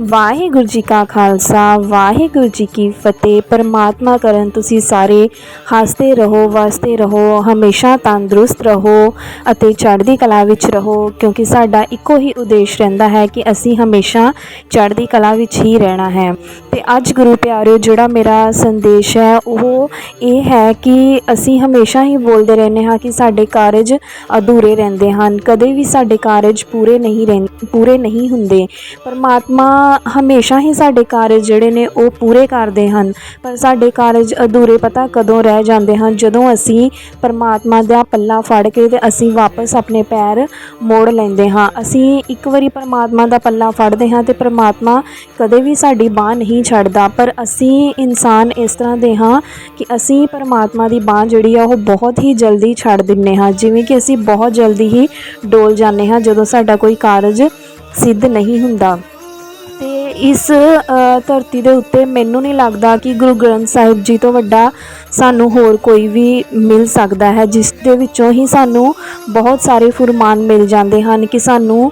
ਵਾਹਿਗੁਰੂ ਜੀ ਕਾ ਖਾਲਸਾ, ਵਾਹਿਗੁਰੂ ਜੀ ਕੀ ਫਤਿਹ। ਪਰਮਾਤਮਾ ਕਰਨ ਤੁਸੀਂ ਸਾਰੇ ਹੱਸਦੇ ਰਹੋ, ਵਸਦੇ ਰਹੋ, ਹਮੇਸ਼ਾ ਤੰਦਰੁਸਤ ਰਹੋ ਅਤੇ ਚੜ੍ਹਦੀ ਕਲਾ ਵਿੱਚ ਰਹੋ, ਕਿਉਂਕਿ ਸਾਡਾ ਇੱਕੋ ਹੀ ਉਦੇਸ਼ ਰਹਿੰਦਾ ਹੈ ਕਿ ਅਸੀਂ ਹਮੇਸ਼ਾ ਚੜ੍ਹਦੀ ਕਲਾ ਵਿੱਚ ਹੀ ਰਹਿਣਾ ਹੈ। ਤੇ ਅੱਜ ਗੁਰੂ ਪਿਆਰਿਓ, ਜਿਹੜਾ ਮੇਰਾ ਸੰਦੇਸ਼ ਹੈ, ਉਹ ਇਹ ਹੈ ਕਿ ਅਸੀਂ ਹਮੇਸ਼ਾ ਹੀ ਬੋਲਦੇ ਰਹਿੰਦੇ ਹਾਂ ਕਿ ਸਾਡੇ ਕਾਰਜ ਅਧੂਰੇ ਰਹਿੰਦੇ ਹਨ। ਕਦੇ ਵੀ ਸਾਡੇ ਕਾਰਜ ਪੂਰੇ ਨਹੀਂ ਰਹਿੰ, ਪੂਰੇ ਨਹੀਂ ਹੁੰਦੇ। ਪਰਮਾਤਮਾ ਹਮੇਸ਼ਾ ਹੀ ਸਾਡੇ ਕਾਰਜ ਜਿਹੜੇ ਨੇ ਉਹ ਪੂਰੇ ਕਰਦੇ ਹਨ। ਪਰ ਸਾਡੇ ਕਾਰਜ ਅਧੂਰੇ ਪਤਾ ਕਦੋਂ ਰਹਿ ਜਾਂਦੇ ਹਨ? ਜਦੋਂ ਅਸੀਂ ਪਰਮਾਤਮਾ ਦਾ ਪੱਲਾ ਫੜ ਕੇ ਤੇ ਅਸੀਂ ਵਾਪਸ ਆਪਣੇ ਪੈਰ ਮੋੜ ਲੈਂਦੇ ਹਾਂ। ਅਸੀਂ ਇੱਕ ਵਾਰੀ ਪਰਮਾਤਮਾ ਦਾ ਪੱਲਾ ਫੜਦੇ ਹਾਂ ਤੇ ਪਰਮਾਤਮਾ ਕਦੇ ਵੀ ਸਾਡੀ ਬਾਹ ਨਹੀਂ ਛੱਡਦਾ। ਪਰ ਅਸੀਂ ਇਨਸਾਨ ਇਸ ਤਰ੍ਹਾਂ ਦੇ ਹਾਂ ਕਿ ਅਸੀਂ ਪਰਮਾਤਮਾ ਦੀ ਬਾਹ ਜਿਹੜੀ ਆ ਉਹ ਬਹੁਤ ਹੀ ਜਲਦੀ ਛੱਡ ਦਿੰਨੇ ਹਾਂ। ਜਿਵੇਂ ਕਿ ਅਸੀਂ ਬਹੁਤ ਜਲਦੀ ਹੀ ਡੋਲ ਜਾਂਦੇ ਹਾਂ ਜਦੋਂ ਸਾਡਾ ਕੋਈ ਕਾਰਜ ਸਿੱਧ ਨਹੀਂ ਹੁੰਦਾ। ਇਸ ਧਰਤੀ ਦੇ ਉੱਤੇ ਮੈਨੂੰ ਨਹੀਂ ਲੱਗਦਾ ਕਿ ਗੁਰੂ ਗ੍ਰੰਥ ਸਾਹਿਬ ਜੀ ਤੋਂ ਵੱਡਾ ਸਾਨੂੰ ਹੋਰ ਕੋਈ ਵੀ ਮਿਲ ਸਕਦਾ ਹੈ, ਜਿਸ ਦੇ ਵਿੱਚੋਂ ਹੀ ਸਾਨੂੰ ਬਹੁਤ ਸਾਰੇ ਫੁਰਮਾਨ ਮਿਲ ਜਾਂਦੇ ਹਨ ਕਿ ਸਾਨੂੰ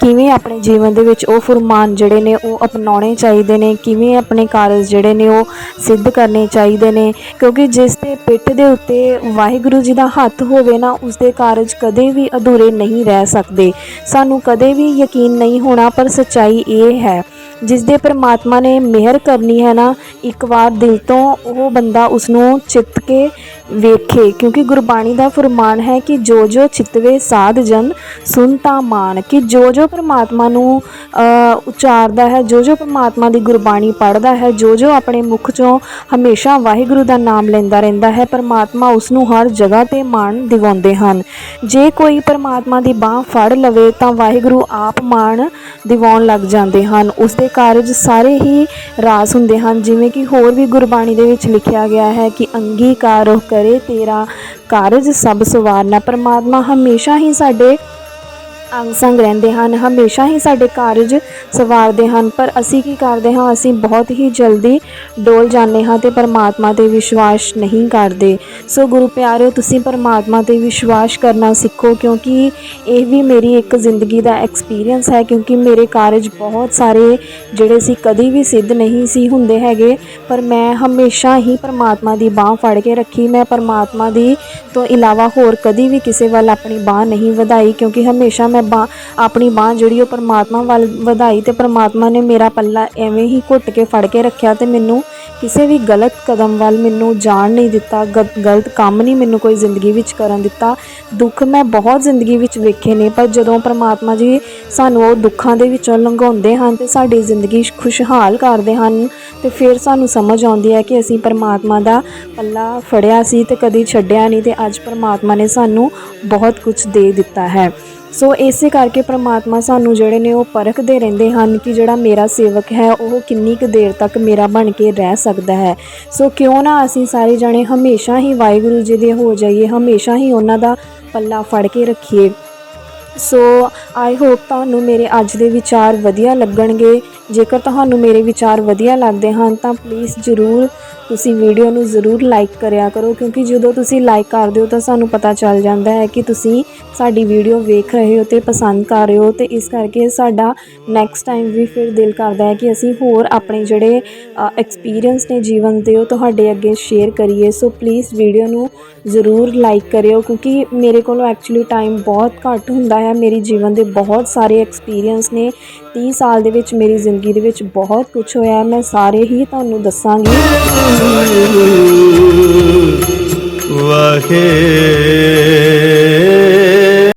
ਕਿਵੇਂ ਆਪਣੇ ਜੀਵਨ ਦੇ ਵਿੱਚ ਉਹ ਫੁਰਮਾਨ ਜਿਹੜੇ ਨੇ ਉਹ ਅਪਣਾਉਣੇ ਚਾਹੀਦੇ ਨੇ, ਕਿਵੇਂ ਆਪਣੇ ਕਾਰਜ ਜਿਹੜੇ ਨੇ ਉਹ ਸਿੱਧ ਕਰਨੇ ਚਾਹੀਦੇ ਨੇ, ਕਿਉਂਕਿ ਜਿਸ ਦੇ ਪਿੱਠ ਦੇ ਉੱਤੇ ਵਾਹਿਗੁਰੂ ਜੀ ਦਾ ਹੱਥ ਹੋਵੇ ਨਾ, ਉਸ ਦੇ ਕਾਰਜ ਕਦੇ ਵੀ ਅਧੂਰੇ ਨਹੀਂ ਰਹਿ ਸਕਦੇ। ਸਾਨੂੰ ਕਦੇ ਵੀ ਯਕੀਨ ਨਹੀਂ ਹੋਣਾ, ਪਰ ਸੱਚਾਈ ਇਹ ਹੈ ਜਿਸ ਦੇ ਪ੍ਰਮਾਤਮਾ ਨੇ ਮਿਹਰ ਕਰਨੀ ਹੈ ਨਾ, ਇੱਕ ਵਾਰ ਦਿਲ ਤੋਂ ਉਹ ਬੰਦਾ ਉਸ ਨੂੰ ਚਿੱਤ ਕੇ ਵੇਖੇ, ਕਿਉਂਕਿ ਗੁਰਬਾਣੀ ਦਾ ਫਰਮਾਨ ਹੈ ਕਿ ਜੋ ਜੋ ਚਿਤਵੇ ਸਾਧ ਜਨ, ਸੁਨ ਤਾਂ ਮਾਨ। ਕਿ ਜੋ ਜੋ ਪਰਮਾਤਮਾ ਨੂੰ ਉਚਾਰਦਾ ਹੈ, ਜੋ ਜੋ ਪਰਮਾਤਮਾ ਦੀ ਗੁਰਬਾਣੀ ਪੜ੍ਹਦਾ ਹੈ, ਜੋ ਜੋ ਆਪਣੇ ਮੁਖ ਚੋਂ ਹਮੇਸ਼ਾ ਵਾਹਿਗੁਰੂ ਦਾ ਨਾਮ ਲੈਂਦਾ ਰਹਿੰਦਾ ਹੈ, ਪਰਮਾਤਮਾ ਉਸ ਨੂੰ ਹਰ ਜਗ੍ਹਾ ਤੇ ਮਾਣ ਦਿਵਾਉਂਦੇ ਹਨ। ਜੇ ਕੋਈ ਪਰਮਾਤਮਾ ਦੀ ਬਾਹ ਫੜ ਲਵੇ ਤਾਂ ਵਾਹਿਗੁਰੂ ਆਪ ਮਾਣ ਦਿਵਾਉਣ ਲੱਗ ਜਾਂਦੇ ਹਨ। ਉਸ ਦੇ ਕਾਰਜ ਸਾਰੇ ਹੀ ਰਾਸ ਹੁੰਦੇ ਹਨ, ਜਿਵੇਂ ਕਿ ਹੋਰ ਵੀ ਗੁਰਬਾਣੀ ਦੇ ਵਿੱਚ ਲਿਖਿਆ ਗਿਆ ਹੈ ਕਿ ਅੰਗੀਕਾਰ ਕਰੇ ਤੇਰਾ ਕਾਰਜ ਸਭ ਸਵਾਰਨਾ। ਪਰਮਾਤਮਾ ਹਮੇਸ਼ਾ ਹੀ ਸਾਡੇ ਅੰਗ ਸੰਗ ਰਹਿੰਦੇ ਹਨ, ਹਮੇਸ਼ਾ ਹੀ ਸਾਡੇ ਕਾਰਜ ਸਵਾਰਦੇ ਹਨ, ਪਰ ਅਸੀਂ ਕੀ ਕਰਦੇ ਹਾਂ? ਅਸੀਂ ਬਹੁਤ ਹੀ ਜਲਦੀ ਡੋਲ ਜਾਂਦੇ ਹਾਂ ਤੇ ਪਰਮਾਤਮਾ ਤੇ ਵਿਸ਼ਵਾਸ ਨਹੀਂ ਕਰਦੇ। ਸੋ ਗੁਰੂ ਪਿਆਰਿਓ, ਤੁਸੀਂ ਪਰਮਾਤਮਾ ਤੇ ਵਿਸ਼ਵਾਸ ਕਰਨਾ ਸਿੱਖੋ, ਕਿਉਂਕਿ ਇਹ ਵੀ ਮੇਰੀ ਇੱਕ ਜ਼ਿੰਦਗੀ ਦਾ ਐਕਸਪੀਰੀਅੰਸ ਹੈ, ਕਿਉਂਕਿ ਮੇਰੇ ਕਾਰਜ ਬਹੁਤ ਸਾਰੇ ਜਿਹੜੇ ਸੀ ਕਦੀ ਵੀ ਸਿੱਧ ਨਹੀਂ ਸੀ ਹੁੰਦੇ ਹੈਗੇ, ਪਰ ਮੈਂ ਹਮੇਸ਼ਾ ਹੀ ਪਰਮਾਤਮਾ ਦੀ ਬਾਹ ਫੜ ਕੇ ਰੱਖੀ। ਮੈਂ ਪਰਮਾਤਮਾ ਦੀ ਤੋਂ ਇਲਾਵਾ ਹੋਰ ਕਦੀ ਵੀ ਕਿਸੇ ਵੱਲ ਆਪਣੀ ਬਾਹ ਨਹੀਂ ਵਧਾਈ, ਕਿਉਂਕਿ ਹਮੇਸ਼ਾ ਮੈਂ ਬਾਹ ਆਪਣੀ ਬਾਹ ਜਿਹੜੀ ਉਹ ਪਰਮਾਤਮਾ ਵੱਲ ਵਧਾਈ ਤੇ ਪਰਮਾਤਮਾ ਨੇ ਮੇਰਾ ਪੱਲਾ ਐਵੇਂ ਹੀ ਘੁੱਟ ਕੇ ਫੜ ਕੇ ਰੱਖਿਆ ਤੇ ਮੈਨੂੰ ਕਿਸੇ ਵੀ ਗਲਤ ਕਦਮ ਵੱਲ ਮੈਨੂੰ ਜਾਣ ਨਹੀਂ ਦਿੱਤਾ, ਗ- ਗਲਤ ਕੰਮ ਨਹੀਂ ਮੈਨੂੰ ਕੋਈ ਜ਼ਿੰਦਗੀ ਵਿੱਚ ਕਰਨ ਦਿੱਤਾ। ਦੁੱਖ ਮੈਂ ਬਹੁਤ ਜ਼ਿੰਦਗੀ ਵਿੱਚ ਵੇਖੇ ਨੇ, ਪਰ ਜਦੋਂ ਪਰਮਾਤਮਾ ਜੀ ਸਾਨੂੰ ਉਹ ਦੁੱਖਾਂ ਦੇ ਵਿੱਚੋਂ ਲੰਘਾਉਂਦੇ ਹਨ ਤੇ ਸਾਡੀ ਜ਼ਿੰਦਗੀ ਖੁਸ਼ਹਾਲ ਕਰਦੇ ਹਨ, ਤੇ ਫਿਰ ਸਾਨੂੰ ਸਮਝ ਆਉਂਦੀ ਹੈ ਕਿ ਅਸੀਂ ਪਰਮਾਤਮਾ ਦਾ ਪੱਲਾ ਫੜਿਆ ਸੀ ਤੇ ਕਦੀ ਛੱਡਿਆ ਨਹੀਂ ਤੇ ਅੱਜ ਪਰਮਾਤਮਾ ਨੇ ਸਾਨੂੰ ਬਹੁਤ ਕੁਝ ਦੇ ਦਿੱਤਾ ਹੈ। ਸੋ ਇਸੇ ਕਰਕੇ ਪ੍ਰਮਾਤਮਾ ਸਾਨੂੰ ਜਿਹੜੇ ਨੇ ਉਹ ਪਰਖਦੇ ਰਹਿੰਦੇ ਹਨ ਕਿ ਜਿਹੜਾ ਮੇਰਾ ਸੇਵਕ ਹੈ, ਉਹ ਕਿੰਨੀ ਕੁ ਦੇਰ ਤੱਕ ਮੇਰਾ ਬਣ ਕੇ ਰਹਿ ਸਕਦਾ ਹੈ। ਸੋ ਕਿਉਂ ਨਾ ਅਸੀਂ ਸਾਰੇ ਜਣੇ ਹਮੇਸ਼ਾ ਹੀ ਵਾਹਿਗੁਰੂ ਜੀ ਦੇ ਹੋ ਜਾਈਏ, ਹਮੇਸ਼ਾ ਹੀ ਉਹਨਾਂ ਦਾ ਪੱਲਾ ਫੜ ਕੇ ਰੱਖੀਏ। ਸੋ ਆਈ ਹੋਪ ਤੁਹਾਨੂੰ ਮੇਰੇ ਅੱਜ ਦੇ ਵਿਚਾਰ ਵਧੀਆ ਲੱਗਣਗੇ। ਜੇਕਰ ਤੁਹਾਨੂੰ ਮੇਰੇ ਵਿਚਾਰ ਵਧੀਆ ਲੱਗਦੇ ਹਨ, ਤਾਂ ਪਲੀਜ਼ ਜਰੂਰ ਤੁਸੀਂ ਵੀਡੀਓ ਨੂੰ ਜ਼ਰੂਰ ਲਾਈਕ ਕਰਿਆ ਕਰੋ, ਕਿਉਂਕਿ ਜਦੋਂ ਤੁਸੀਂ ਲਾਈਕ ਕਰਦੇ ਹੋ ਤਾਂ ਸਾਨੂੰ ਪਤਾ ਚੱਲ ਜਾਂਦਾ ਹੈ ਕਿ ਤੁਸੀਂ ਸਾਡੀ ਵੀਡੀਓ ਵੇਖ ਰਹੇ ਹੋ ਤੇ ਪਸੰਦ ਕਰ ਰਹੇ ਹੋ ਤੇ ਇਸ ਕਰਕੇ ਸਾਡਾ ਨੈਕਸਟ ਟਾਈਮ ਵੀ ਫਿਰ ਦਿਲ ਕਰਦਾ ਹੈ ਕਿ ਅਸੀਂ ਹੋਰ ਆਪਣੇ ਜਿਹੜੇ ਐਕਸਪੀਰੀਅੰਸ ਨੇ ਜੀਵਨ ਦੇ ਉਹ ਤੁਹਾਡੇ ਅੱਗੇ ਸ਼ੇਅਰ ਕਰੀਏ। ਸੋ ਪਲੀਜ਼ ਵੀਡੀਓ ਨੂੰ ਜ਼ਰੂਰ ਲਾਈਕ ਕਰਿਓ, ਕਿਉਂਕਿ ਮੇਰੇ ਕੋਲ ਐਕਚੁਅਲੀ ਟਾਈਮ ਬਹੁਤ ਘੱਟ ਹੁੰਦਾ ਹੈ। ਮੇਰੀ ਜੀਵਨ ਦੇ ਬਹੁਤ ਸਾਰੇ ਐਕਸਪੀਰੀਅੰਸ ਨੇ 30 ਸਾਲ ਦੇ ਵਿੱਚ ਮੇਰੀ ਜ਼ਿੰਦਗੀ ਦੇ ਵਿੱਚ ਬਹੁਤ ਕੁਝ ਹੋਇਆ। ਮੈਂ ਸਾਰੇ ਹੀ ਤੁਹਾਨੂੰ ਦੱਸਾਂਗੀ। ਵਾਹਿਗੁਰੂ।